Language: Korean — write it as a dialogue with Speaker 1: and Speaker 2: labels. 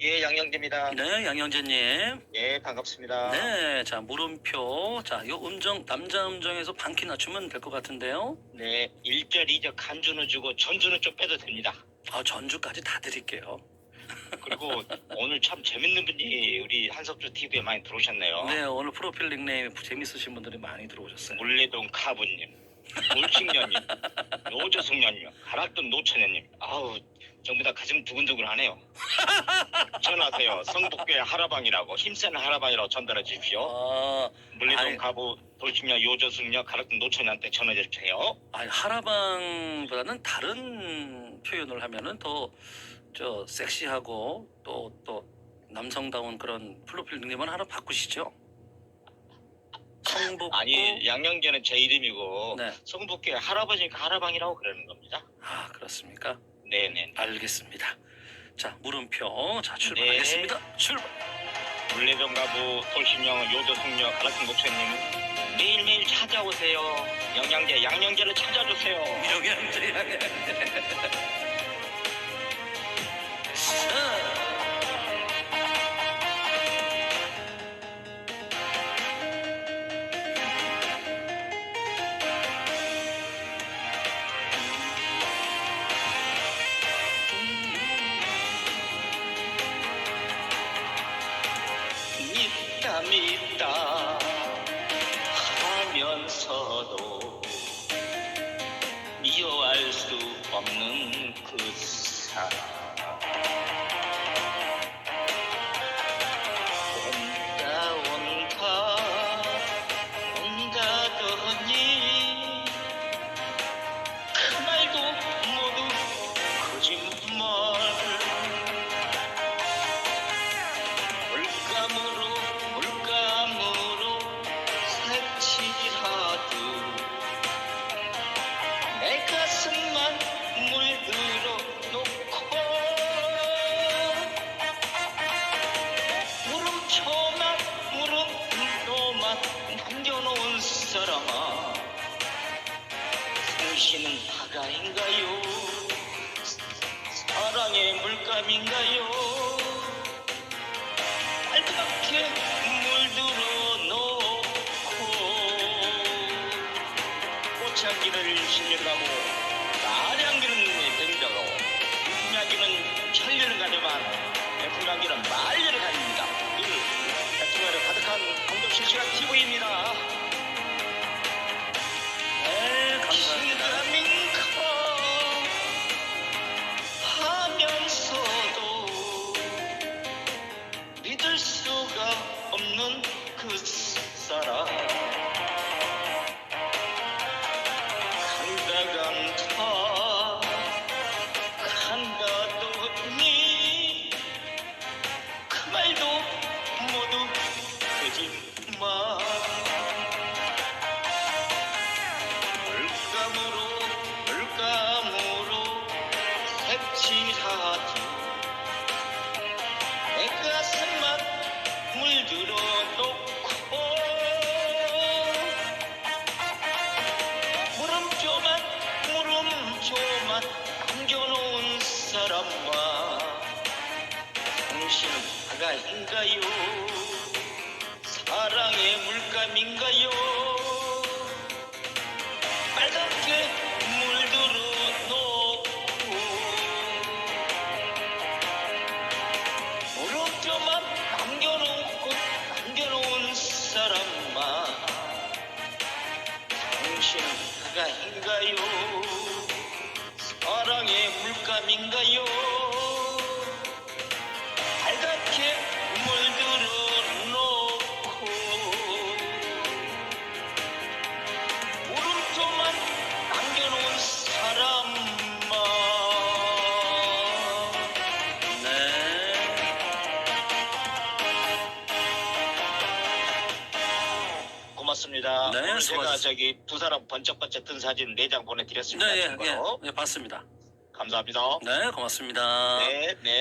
Speaker 1: 예, 양영재입니다.
Speaker 2: 네, 양현재님.
Speaker 1: 예, 반갑습니다.
Speaker 2: 네, 자 물음표. 자, 요 음정 남자 음정에서 반키 낮추면 될 것 같은데요.
Speaker 1: 네, 1절, 2절 간주는 주고 전주는 좀 빼도 됩니다.
Speaker 2: 아, 전주까지 다 드릴게요.
Speaker 1: 그리고 오늘 참 재밌는 분이 우리 한석주 TV에 많이 들어오셨네요.
Speaker 2: 네, 오늘 프로필 닉네임 재밌으신 분들이 많이 들어오셨어요.
Speaker 1: 물레동 카부님, 물칭년님, 노조숙년님, 가락동 노처녀님. 아우, 전부 다 가슴 두근두근 하네요. 전화하세요. 성북교회 하라방이라고 힘센 하라방이라고 전달해 주십시오.
Speaker 2: 아,
Speaker 1: 물레동
Speaker 2: 아이.
Speaker 1: 가부 돌직녀 요조숙녀 가락동 노처녀한테 전화해 주세요.
Speaker 2: 아니 하라방보다는 다른 표현을 하면은 더 저 섹시하고 또 또 남성다운 그런 프로필 닉네임을 하나 바꾸시죠. 성북구
Speaker 1: 아니 양영재는 제 이름이고
Speaker 2: 네.
Speaker 1: 성북교회 할아버지니까 하라방이라고 그러는 겁니다.
Speaker 2: 아 그렇습니까?
Speaker 1: 네네.
Speaker 2: 알겠습니다. 자 물음표 자 출발하겠습니다. 출발.
Speaker 1: 물레동 가부 돌심령 요조 숙녀 가락동 노처녀님 매일매일 찾아오세요. 영양제 양영재를 찾아주세요.
Speaker 2: 영양제
Speaker 1: 믿다 하면서도 미워할 수 없는 그 사람 사람아 당신은 바다인가요? 사랑의 물감인가요? 빨갛게 물들어 놓고 꽃향기를 실려가고 나량기는 댕겨가고 풍향기는 천리를 가져만 풍향기는 말리를 가집니다. 늘 애통하려 가득한 감독 실시간 TV입니다 물감으로 물감으로 색칠하지. 내 가슴만 물들어 놓고. 물음표만 물음표만 남겨놓은 사람아 당신은 바다인가요? 사랑의 물감인가요 바다인가요? 사랑의 물감인가요 고맙습니다.
Speaker 2: 네,
Speaker 1: 오늘 제가
Speaker 2: 수고하셨습니다.
Speaker 1: 저기 두 사람 번쩍번쩍 든 사진 네 장 보내드렸습니다.
Speaker 2: 네, 예,
Speaker 1: 참고로.
Speaker 2: 예, 예, 봤습니다.
Speaker 1: 감사합니다.
Speaker 2: 네, 고맙습니다.
Speaker 1: 네, 네.